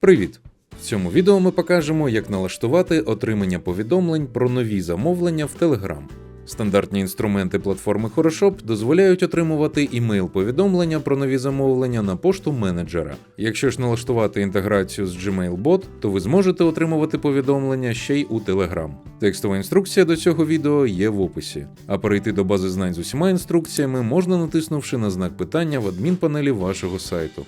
Привіт! В цьому відео ми покажемо, як налаштувати отримання повідомлень про нові замовлення в Telegram. Стандартні інструменти платформи Хорошоп дозволяють отримувати імейл-повідомлення про нові замовлення на пошту менеджера. Якщо ж налаштувати інтеграцію з Gmail Bot, то ви зможете отримувати повідомлення ще й у Telegram. Текстова інструкція до цього відео є в описі. А перейти до бази знань з усіма інструкціями можна натиснувши на знак питання в адмінпанелі вашого сайту.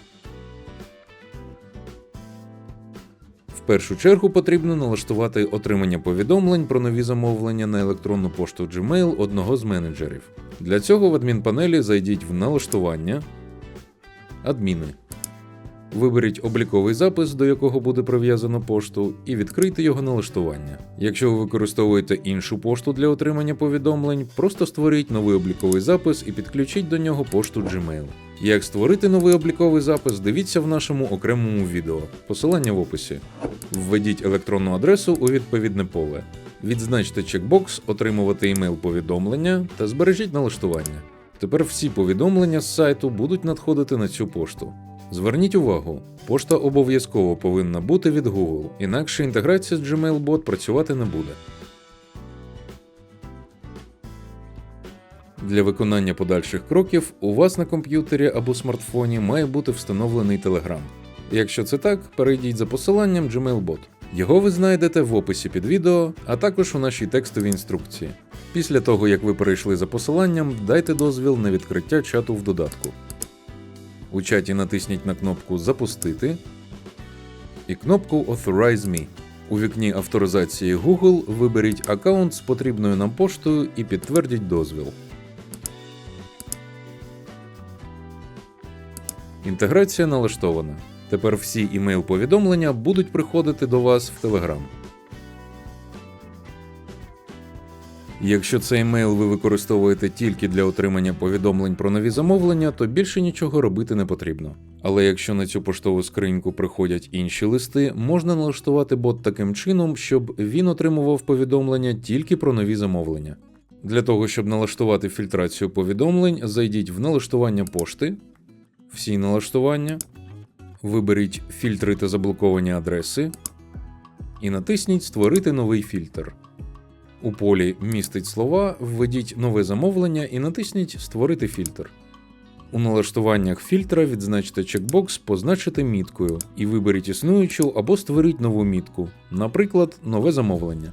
Першу чергу потрібно налаштувати отримання повідомлень про нові замовлення на електронну пошту Gmail одного з менеджерів. Для цього в адмінпанелі зайдіть в налаштування, адміни. Виберіть обліковий запис, до якого буде прив'язано пошту, і відкрийте його налаштування. Якщо ви використовуєте іншу пошту для отримання повідомлень, просто створіть новий обліковий запис і підключіть до нього пошту Gmail. Як створити новий обліковий запис, дивіться в нашому окремому відео. Посилання в описі. Введіть електронну адресу у відповідне поле. Відзначте чекбокс Отримувати імейл-повідомлення та збережіть налаштування. Тепер всі повідомлення з сайту будуть надходити на цю пошту. Зверніть увагу, пошта обов'язково повинна бути від Google, інакше інтеграція з Gmail Bot працювати не буде. Для виконання подальших кроків у вас на комп'ютері або смартфоні має бути встановлений Telegram. Якщо це так, перейдіть за посиланням Gmail-bot. Його ви знайдете в описі під відео, а також у нашій текстовій інструкції. Після того, як ви перейшли за посиланням, дайте дозвіл на відкриття чату в додатку. У чаті натисніть на кнопку Запустити і кнопку Authorize Me. У вікні авторизації Google виберіть аккаунт з потрібною нам поштою і підтвердіть дозвіл. Інтеграція налаштована. Тепер всі імейл-повідомлення будуть приходити до вас в Telegram. Якщо цей емейл ви використовуєте тільки для отримання повідомлень про нові замовлення, то більше нічого робити не потрібно. Але якщо на цю поштову скриньку приходять інші листи, можна налаштувати бот таким чином, щоб він отримував повідомлення тільки про нові замовлення. Для того, щоб налаштувати фільтрацію повідомлень, зайдіть в налаштування пошти, всі налаштування, виберіть фільтри та заблоковані адреси і натисніть Створити новий фільтр. У полі Містить слова введіть нове замовлення і натисніть Створити фільтр. У налаштуваннях фільтра відзначте чекбокс Позначити міткою і виберіть існуючу або створіть нову мітку, наприклад, нове замовлення.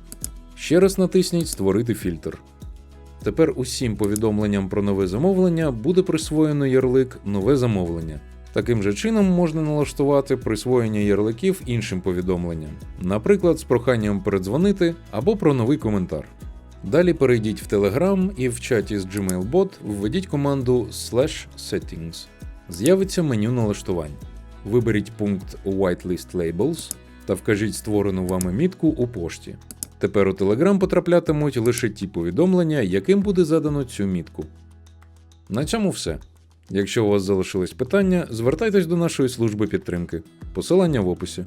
Ще раз натисніть Створити фільтр. Тепер усім повідомленням про нове замовлення буде присвоєно ярлик Нове замовлення. Таким же чином можна налаштувати присвоєння ярликів іншим повідомленням, наприклад, з проханням передзвонити або про новий коментар. Далі перейдіть в Telegram і в чаті з Gmail Bot введіть команду slash settings. З'явиться меню налаштувань. Виберіть пункт Whitelist Labels та вкажіть створену вами мітку у пошті. Тепер у Telegram потраплятимуть лише ті повідомлення, яким буде задано цю мітку. На цьому все. Якщо у вас залишились питання, звертайтесь до нашої служби підтримки. Посилання в описі.